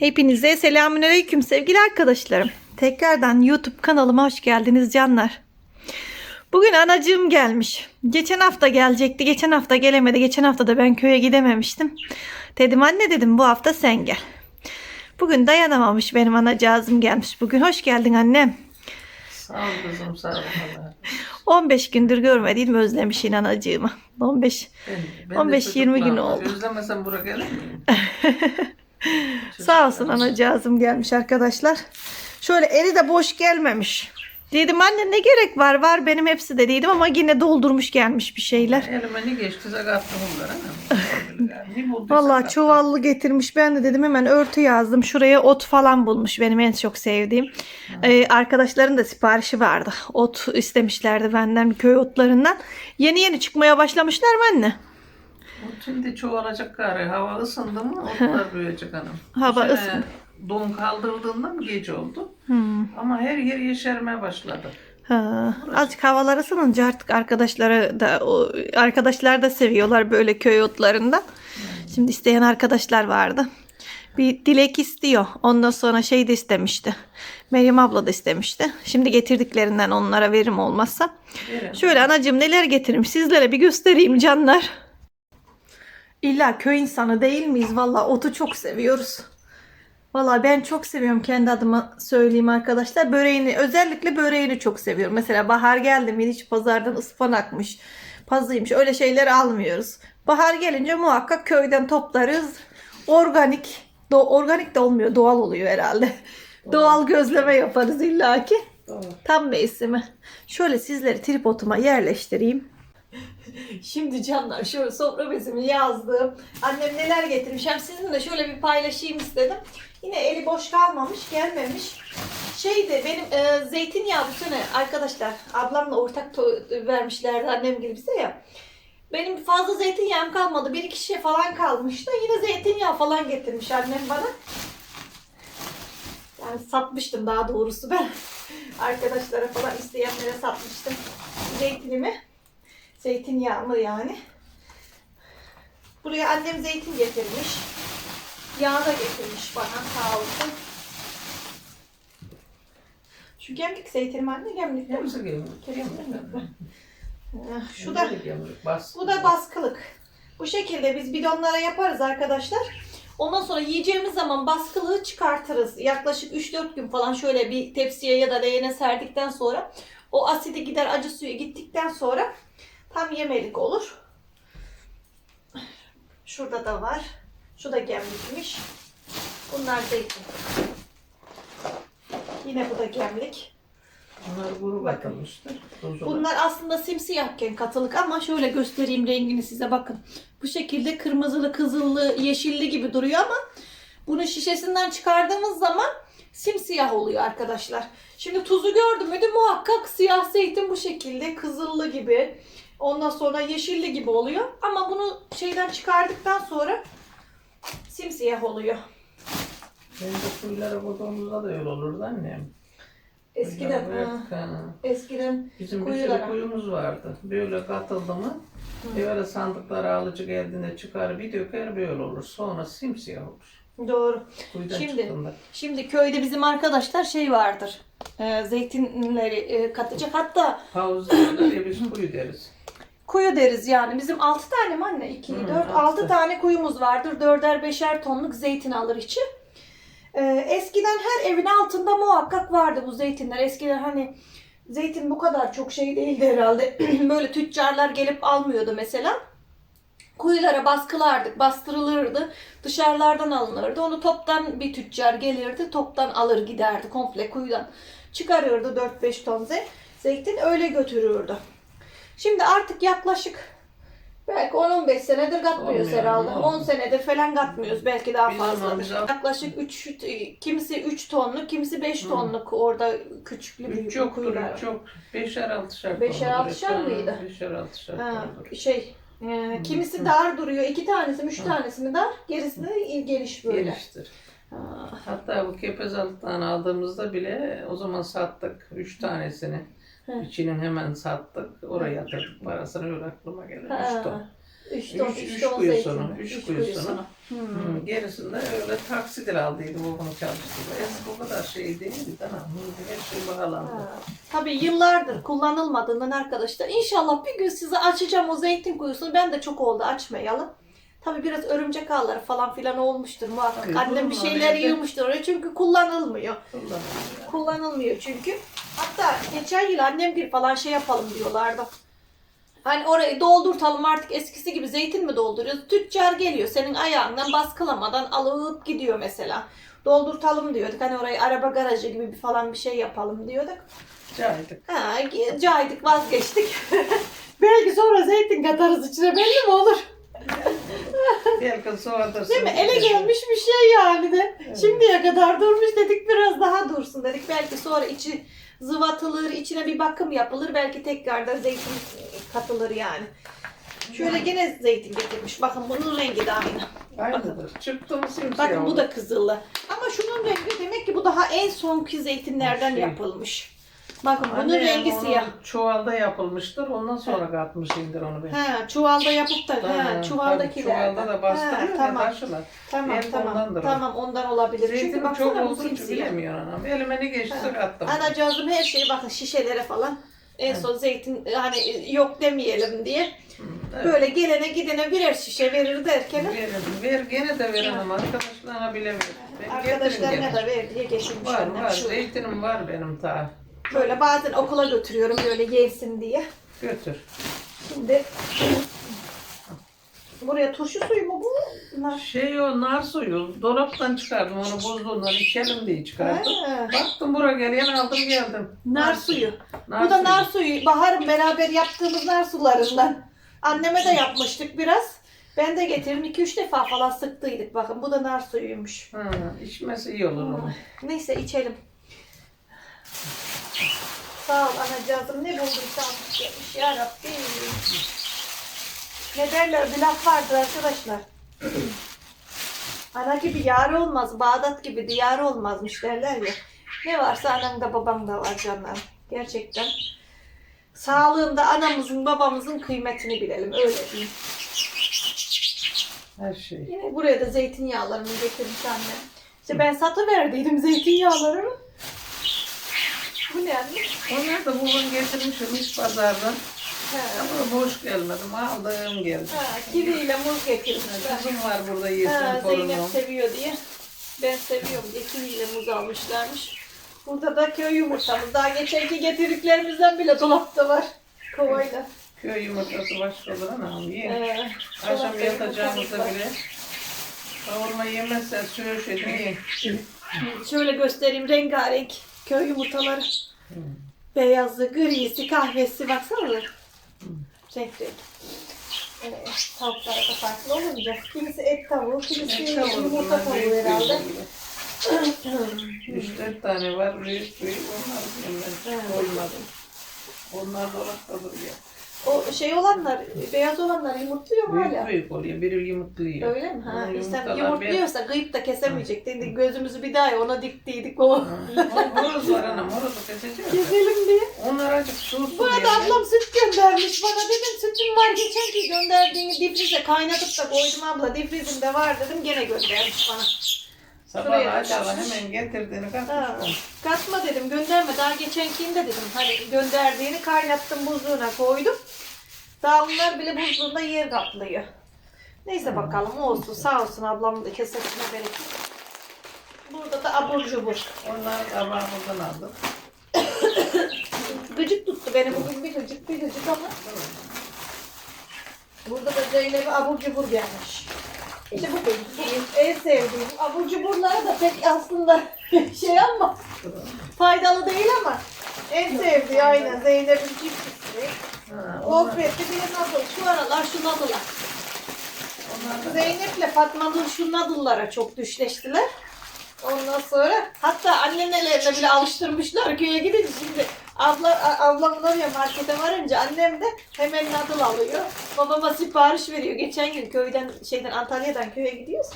Hepinize selamünaleyküm sevgili arkadaşlarım. Tekrardan YouTube kanalıma hoş geldiniz canlar. Bugün anacığım gelmiş. Geçen hafta gelecekti. Geçen hafta gelemedi. Geçen hafta da ben köye gidememiştim. Dedim anne dedim bu hafta sen gel. Bugün dayanamamış benim anacığım gelmiş. Bugün hoş geldin annem. Sağ ol kızım sağ ol. Allah. 15 gündür görmediğim özlemişin anacığımı. 15 Ben, ben de 15-20 gün oldu. Özlemesem buraya gelir miyim? Sağ olsun anacığım gelmiş arkadaşlar. Şöyle eli de boş gelmemiş. Dedim anne ne gerek var var benim hepsi de dedim ama yine doldurmuş gelmiş bir şeyler. Elime ne. Ne bulduysa Vallahi kattım. çuvallı getirmiş. Ben de dedim hemen örtü yazdım. Şuraya ot falan bulmuş benim en çok sevdiğim. Ee, arkadaşların da siparişi vardı. Ot istemişlerdi benden köy otlarından. Yeni yeni çıkmaya başlamışlar mı anne? Şimdi çoğalacak gari. Hava ısındı mı otlar büyüyecek hanım. Hava Bu sene ısın- Don kaldırdığında mı gece oldu? Hmm. Ama her yer yeşermeye başladı. Ha, azıcık havalar ısınınca artık arkadaşları da o, arkadaşlar da seviyorlar böyle köy otlarından. Şimdi isteyen arkadaşlar vardı. Bir dilek istiyor. Ondan sonra şey de istemişti. Meryem abla da istemişti. Şimdi getirdiklerinden onlara verim olmazsa. Verin. Şöyle anacığım neler getirmiş sizlere bir göstereyim canlar. İlla köy insanı değil miyiz? Valla otu çok seviyoruz. Valla ben çok seviyorum kendi adıma söyleyeyim arkadaşlar. Böreğini özellikle böreğini çok seviyorum. Mesela bahar geldi mi hiç pazardan ıspanakmış, pazıymış öyle şeyler almıyoruz. Bahar gelince muhakkak köyden toplarız. Organik, do, organik de olmuyor doğal oluyor herhalde. Doğal gözleme yaparız illaki. Doğru. Tam mevsimi. Şöyle sizleri tripoduma yerleştireyim. Şimdi canlar şöyle sofra bezimi yazdım. Annem neler getirmiş. Hem sizinle şöyle bir paylaşayım istedim. Yine eli boş kalmamış, gelmemiş. Şeydi benim e, zeytinyağı bu sene arkadaşlar ablamla ortak vermişlerdi annem gibi bize ya. Benim fazla zeytinyağım kalmadı. Bir iki şişe falan kalmıştı. Yine zeytinyağı falan getirmiş annem bana. Yani satmıştım daha doğrusu ben. Arkadaşlara falan isteyenlere satmıştım. Zeytinimi. Zeytinyağımı yani. Buraya annem zeytin getirmiş. Yağ da getirmiş bana sağ olsun. Şu gemlik zeytinim anne gemlik değil mi? Geliyor. Kesinlikle. Eh, Şu Şu da bu da baskılık. Bu şekilde biz bidonlara yaparız arkadaşlar. Ondan sonra yiyeceğimiz zaman baskılığı çıkartırız. Yaklaşık 3-4 gün falan şöyle bir tepsiye ya da leğene serdikten sonra o asidi gider acı suyu gittikten sonra tam yemelik olur. Şurada da var. Şu da gemlikmiş. Bunlar zeytin. Yine bu da gemlik. Bunlar kuru. Tuzlu. Bunlar aslında simsiyahken katılık ama şöyle göstereyim rengini size bakın. Bu şekilde kırmızılı, kızıllı, yeşilli gibi duruyor ama bunu şişesinden çıkardığımız zaman simsiyah oluyor arkadaşlar. Şimdi tuzu gördüm müydü muhakkak siyah zeytin bu şekilde kızıllı gibi. Ondan sonra yeşilli gibi oluyor. Ama bunu şeyden çıkardıktan sonra simsiyah oluyor. Benim de kuyulara koyduğumuzda da öyle olurdu annem. Eskiden, ha, eskiden Bizim bir Kuyulara. kuyumuz vardı. Böyle katıldı mı böyle sandıklara alıcı geldiğinde çıkar bir döker böyle olur. Sonra simsiyah olur. doğru. Kuyudan Şimdi- çıktığında. Şimdi köyde bizim arkadaşlar şey vardır. E, zeytinleri e, katacak. Hatta Havuz diyorlar ya biz kuyu deriz. Kuyu deriz yani. Bizim 6 tane mi anne? 2, Hı, 4, altı. 6 tane kuyumuz vardır. 4'er 5'er tonluk zeytin alır içi. E, eskiden her evin altında muhakkak vardı bu zeytinler. Eskiden hani zeytin bu kadar çok şey değildi herhalde. Böyle tüccarlar gelip almıyordu mesela. Kuyulara baskılardık, bastırılırdı. Dışarılardan alınırdı. Onu toptan bir tüccar gelirdi, toptan alır giderdi komple kuyudan. Çıkarırdı 4-5 ton ze- zeytin öyle götürürdü. Şimdi artık yaklaşık belki 10-15 senedir katmıyoruz Olmuyor, herhalde. olmuyor. 10 senedir falan katmıyoruz. Belki daha zaman fazladır. biz- Yaklaşık 3 kimisi 3 tonluk, kimisi 5 tonluk orada küçüklü Üç büyüklü çoktur, kuyular. üç çok. Beşer altışar. Beşer tondur. altışar Ha, mıydı? Beşer altışar. Ha, şey e, kimisi dar duruyor. iki tanesi mi, üç tanesi mi dar? Gerisi de geniş böyle. Geliştir. Ha, Hatta bu kepez altından aldığımızda bile o zaman sattık. Üç tanesini. Hı. İçinin hemen sattık. Oraya yatırdık parasını öyle aklıma gelir. Üç ton. Üç ton, Üç- üç, ton kuyusunu, üç Üç kuyusunu. Hmm. Hı, gerisinde öyle taksitle aldıydı babamı çalıştırdı. Eski o kadar şey değildi. Tamam. Her şey bağlandı. Ha, Tabii yıllardır kullanılmadığından arkadaşlar. İnşallah bir gün size açacağım o zeytin kuyusunu. Ben de çok oldu açmayalı. Tabii biraz örümcek ağları falan filan olmuştur muhakkak. Tabii, Annem bir şeyler yığmıştır oraya çünkü kullanılmıyor. Kullanılıyor. Kullanılmıyor çünkü. Hatta geçen yıl annem bir falan şey yapalım diyorlardı. Hani orayı doldurtalım artık eskisi gibi zeytin mi dolduruyoruz? Tüccar geliyor senin ayağından baskılamadan alıp gidiyor mesela. Doldurtalım diyorduk. Hani orayı araba garajı gibi bir falan bir şey yapalım diyorduk. Caydık. Ha, caydık vazgeçtik. Belki sonra zeytin katarız içine belli mi olur? Belki soğudur. Değil mi? Ele gelmiş bir şey yani de. Şimdiye kadar durmuş dedik biraz daha dursun dedik. Belki sonra içi zıvatılır, içine bir bakım yapılır. Belki tekrardan zeytin katılır yani. Şöyle gene zeytin getirmiş. Bakın bunun rengi de aynı. Aynıdır. Mı simsiyah Bakın bu da kızıllı. Ama şunun rengi demek ki bu daha en sonki zeytinlerden Şey. yapılmış. Bakın bunun Anne, rengi siyah. Çuvalda yapılmıştır. Ondan sonra katmışındır onu ben. Ha, çuvalda yapıp da Ha, çuvaldakilerden. tabii, Çuvalda da bastırıyor tamam. taşılar. Tamam Belki tamam. ondandır o. Tamam ondan olabilir. Çünkü çok baksana bu olduğu için simsiyah. anam. Elime ne geçti kattım. Anacığızım her şeyi bakın şişelere falan. En son zeytin hani yok demeyelim diye. Evet. Böyle gelene gidene birer şişe verir derken Verin, ver gene de veremem arkadaşlarına bile ver. Ben getirin arkadaşlarına gene. da ver diye geçirmiş Var annem var şu. zeytinim var benim ta. Böyle bazen okula götürüyorum böyle yesin diye. Götür. Şimdi buraya turşu suyu mu bu? Bunlar. Şey o nar suyu dolaptan çıkardım onu buzluğundan içelim diye çıkardım. Ha, Baktım buraya gelen aldım geldim. nar suyu. Nar Bu da suyu. nar suyu. Bahar'ın beraber yaptığımız nar sularından. Anneme de yapmıştık biraz. Ben de getirdim. 2-3 defa falan sıktıydık. Bakın bu da nar suyuymuş. Ha, içmesi iyi olur onun. Neyse içelim. Sağ ol anacığım. Ne bulduysa almış gelmiş. Ya Rabbi. Ne derler? Bir laf vardır arkadaşlar. Ana gibi yar olmaz. Bağdat gibi diyar olmazmış derler ya. Ne varsa anan da baban da var canlar. Gerçekten. Sağlığında anamızın babamızın kıymetini bilelim. Öyle diyeyim. Her şey. Yine buraya da zeytinyağlarımı getirmiş annem. İşte ben satıverdiydim zeytinyağlarımı. Bu ne anne? Onlar da bugün getirmişim iş pazardan. Ama boş gelmedim. Aldığım geldi. ha, kiviyle muz getirmişler. Kızım var burada yesin Zeynep seviyor diye. Ben seviyorum diye kiviyle muz almışlarmış. Burada da köy yumurtamız. Daha geçenki getirdiklerimizden bile dolapta var. Kovayla. Köy yumurtası olur anam. Yiyin. Ee, Akşam dolapta var. bile kavurma yemezsen söğüşedin yiyin. Şöyle göstereyim rengarenk köy yumurtaları. Hmm. Beyazı, grisi, kahvesi baksana. Renk renk. Evet, tavuklara da farklı olunca. Kimisi et tavuğu, kimisi Et tavuğu, yumurta tavuğu herhalde. Üç dört tane var büyük büyük onlar. Evet. Olmadı. Onlar dolapta duruyor. O şey olanlar, beyaz olanlar yumurtluyor mu hala? Büyük büyük oluyor. Biri yumurtluyor. Öyle mi? Ha, Onun işte yumurtalar yumurtluyorsa kıyıp da kesemeyecek. Dedi, gözümüzü bir daha ona diktiydik o. Horoz var ana, horozu keseceğiz. Keselim diye. Onlar acık susuz Burada yerler. ablam süt göndermiş bana. Dedim sütüm var geçen ki gönderdiğini difrize kaynatıp da koydum abla. Difrizimde var dedim gene göndermiş bana. Sabah Şuraya hemen getirdiğini Ha, katmış. katma dedim gönderme daha geçenkinde dedim hani gönderdiğini kaynattım buzluğuna koydum. Daha onlar bile buzluğunda yer kaplıyor. Neyse bakalım olsun sağ olsun ablamın da kesesine bereket. Burada da abur cubur. Onlar tabağımızdan aldık. Gıcık tuttu beni bugün bir gıcık bir gıcık ama. Burada da Zeynep'e abur cubur gelmiş. İşte bu benim en sevdiğim. Abur cuburlara da pek aslında şey ama faydalı değil ama en sevdiği aynen Zeynep'in cipsisi. Ha, Gofretli bir nadıl. Şu aralar şu da Zeynep'le Fatma'nın şu nadıllara çok düşleştiler. Ondan sonra hatta annenelerine bile alıştırmışlar köye gidince şimdi abla a- ablamın oraya markete varınca annem de hemen nadıl alıyor. Babama sipariş veriyor. Geçen gün köyden şeyden Antalya'dan köye gidiyoruz.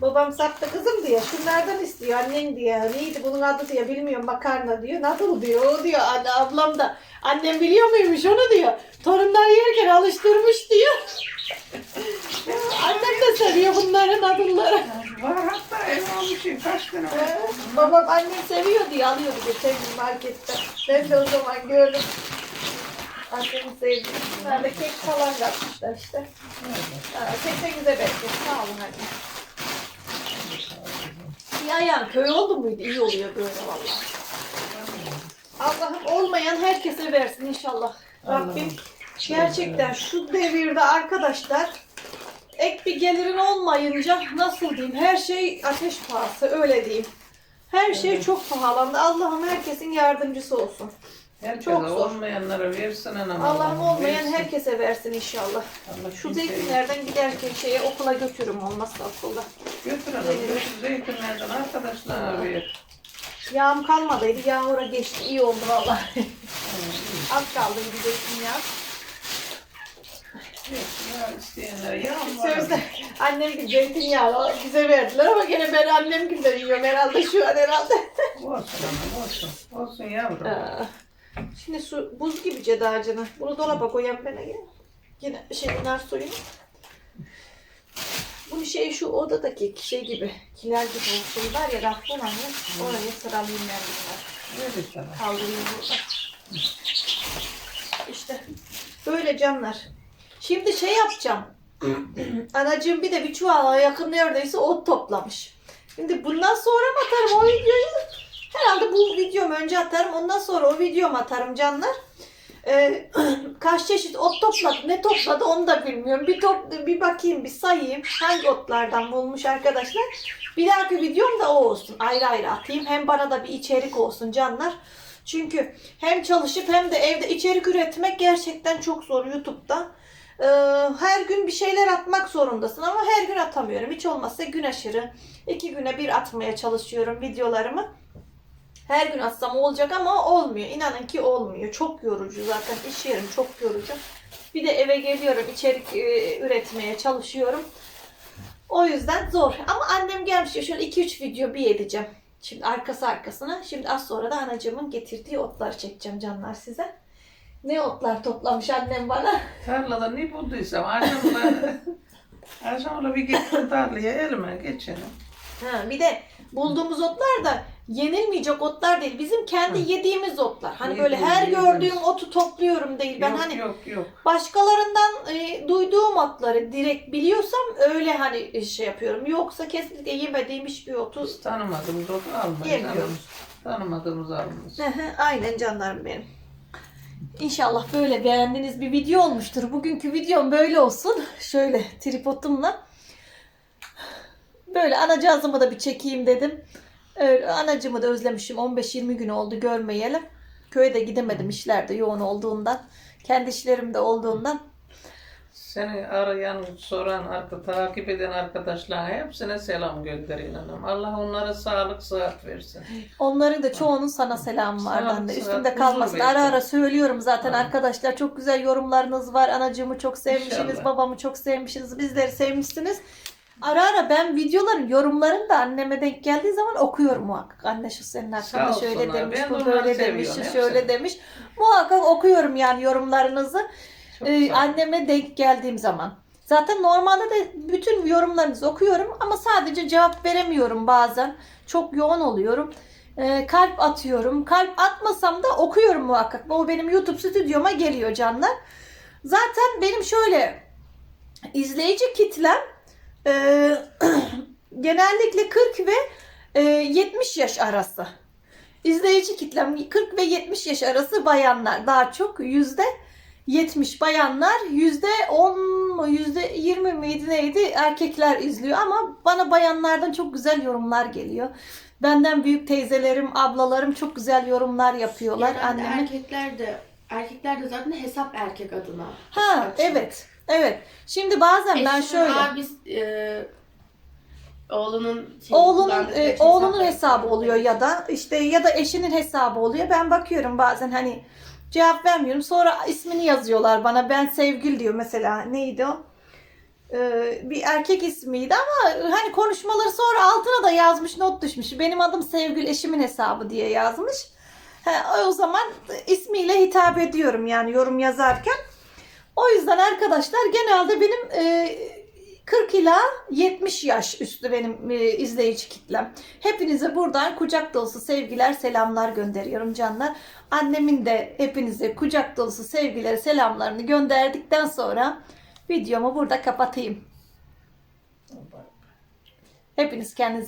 Babam sattı kızım diyor. Şunlardan istiyor annen diyor. Neydi bunun adı diyor. Bilmiyorum makarna diyor. Nadıl diyor. O diyor. Anne, ablam da annem biliyor muymuş onu diyor. Torunlar yerken alıştırmış diyor. Annem de seviyor bunların adımları. Var hatta ev almışım kaç tane var. Babam annem seviyor diye alıyordu geçen gün marketten. Ben de o zaman gördüm. Annemin sevdiği. Bunlar da kek falan yapmışlar işte. Ha, Kesenize bereket. Sağ olun anne. Bir ayağın köy oldu muydu? İyi oluyor böyle vallahi. Allah'ım olmayan herkese versin inşallah. Rabbim gerçekten şu devirde arkadaşlar ek bir gelirin olmayınca nasıl diyeyim her şey ateş pahası öyle diyeyim. Her şey çok pahalandı. Allah'ım herkesin yardımcısı olsun. Herkese Çok zor. olmayanlara versin anam. Allah'ım olmayan versin. herkese versin inşallah. Allah Şu kimseye- zeytinlerden giderken şeye okula götürürüm olmazsa okulda. Götür anam. götür zeytinlerden arkadaşlarına ver. Yağım kalmadıydı. Yağmura geçti. İyi oldu vallahi. Az kaldı bir zeytinyağı. Ya isteyenlere var. Sözde annem gibi zeytinyağı bize verdiler ama gene ben annem gibi yiyorum herhalde şu an herhalde. Olsun anam olsun. Olsun yavrum. Aa, Şimdi su buz gibi cedacını. Bunu dolaba koyayım ben yine. Yine şey nar suyunu. Bu şey şu odadaki şey gibi, kiler gibi o şey var ya rafın anne. Oraya sıralayayım ben bunları. Ver sana. Kaldırayım burada. İşte böyle canlar. Şimdi şey yapacağım. Anacığım bir de bir çuvala yakın neredeyse ot toplamış. Şimdi bundan sonra mı atarım o videoyu? Herhalde bu videomu önce atarım. Ondan sonra o videomu atarım canlar. Ee, kaç çeşit ot topladı, ne topladı onu da bilmiyorum. Bir top, bir bakayım, bir sayayım. Hangi otlardan bulmuş arkadaşlar. Bir dahaki videom da o olsun. Ayrı ayrı atayım. Hem bana da bir içerik olsun canlar. Çünkü hem çalışıp hem de evde içerik üretmek gerçekten çok zor YouTube'da. Ee, her gün bir şeyler atmak zorundasın ama her gün atamıyorum. Hiç olmazsa gün aşırı iki güne bir atmaya çalışıyorum videolarımı. Her gün atsam olacak ama olmuyor. İnanın ki olmuyor. Çok yorucu zaten. iş yerim çok yorucu. Bir de eve geliyorum içerik e, üretmeye çalışıyorum. O yüzden zor. Ama annem gelmiş ya şöyle 2-3 video bir edeceğim. Şimdi arkası arkasına. Şimdi az sonra da anacığımın getirdiği otları çekeceğim canlar size. Ne otlar toplamış annem bana. Tarlada ne bulduysam akşamla akşamla bir gittim tarlaya elime geçelim. Ha, bir de bulduğumuz otlar da yenilmeyecek otlar değil. Bizim kendi Hı. yediğimiz otlar. Hani Yediğimiz, böyle her yediğimiz. gördüğüm otu topluyorum değil. Ben yok, hani yok yok. başkalarından e, duyduğum otları direkt biliyorsam öyle hani şey yapıyorum. Yoksa kesinlikle yemediğim hiçbir otu Biz tanımadığımız otu almayız. Yemiyoruz. Tanımadığımız almayız. Hı hı, Aynen canlarım benim. İnşallah böyle beğendiğiniz bir video olmuştur. Bugünkü videom böyle olsun. Şöyle tripodumla. Böyle anacığızımı da bir çekeyim dedim. Öyle, anacığımı da özlemişim. 15-20 gün oldu görmeyelim. Köye de gidemedim işlerde yoğun olduğundan. Kendi işlerimde olduğundan. Seni arayan, soran, arka, takip eden arkadaşlarına hepsine selam gönderin hanım. Allah onlara sağlık, sıhhat versin. Onların da çoğunun sana selamı var. Sağ ol, Ben de sağ ol. üstümde Huzur kalmasın. Ara ara söylüyorum zaten Tamam. arkadaşlar. Çok güzel yorumlarınız var. Anacığımı çok sevmişsiniz. İnşallah. Babamı çok sevmişsiniz. Bizleri sevmişsiniz. Ara ara ben videoların yorumlarını da anneme denk geldiği zaman okuyorum muhakkak. Anne şu senin hakkında Sağ şöyle olsunlar. demiş, Ben bu onları böyle demiş, seviyorum, şu şöyle hepsini. demiş. Muhakkak okuyorum yani yorumlarınızı. Çok Ee, sağ ol. anneme denk geldiğim zaman. Zaten normalde de bütün yorumlarınızı okuyorum ama sadece cevap veremiyorum bazen. Çok yoğun oluyorum. Ee, kalp atıyorum. Kalp atmasam da okuyorum muhakkak. O benim YouTube stüdyoma geliyor canlar. Zaten benim şöyle izleyici kitlem e, genellikle 40 ve e, 70 yaş arası. İzleyici kitlem 40 ve 70 yaş arası bayanlar daha çok yüzde 70 bayanlar yüzde 10 mu yüzde 20 miydi neydi erkekler izliyor ama bana bayanlardan çok güzel yorumlar geliyor. Benden büyük teyzelerim, ablalarım çok güzel yorumlar yapıyorlar Genelde anneme. erkekler de erkekler de zaten hesap erkek adına. Ha evet. Evet. Şimdi bazen ben şöyle abisi, e, oğlunun şeyi oğlunun kullandığı e, oğlunun hesabı oluyor ya da işte ya da eşinin hesabı oluyor. Ben bakıyorum bazen hani cevap vermiyorum. Sonra ismini yazıyorlar bana. Ben Sevgil diyor mesela. Neydi o? Ee, bir erkek ismiydi ama hani konuşmaları sonra altına da yazmış not düşmüş. Benim adım Sevgül eşimin hesabı diye yazmış. He, o zaman ismiyle hitap ediyorum yani yorum yazarken. O yüzden arkadaşlar genelde benim e, 40 ila 70 yaş üstü benim e, izleyici kitlem. Hepinize buradan kucak dolusu sevgiler, selamlar gönderiyorum canlar. Annemin de hepinize kucak dolusu sevgileri, selamlarını gönderdikten sonra videomu burada kapatayım. Hepiniz kendinize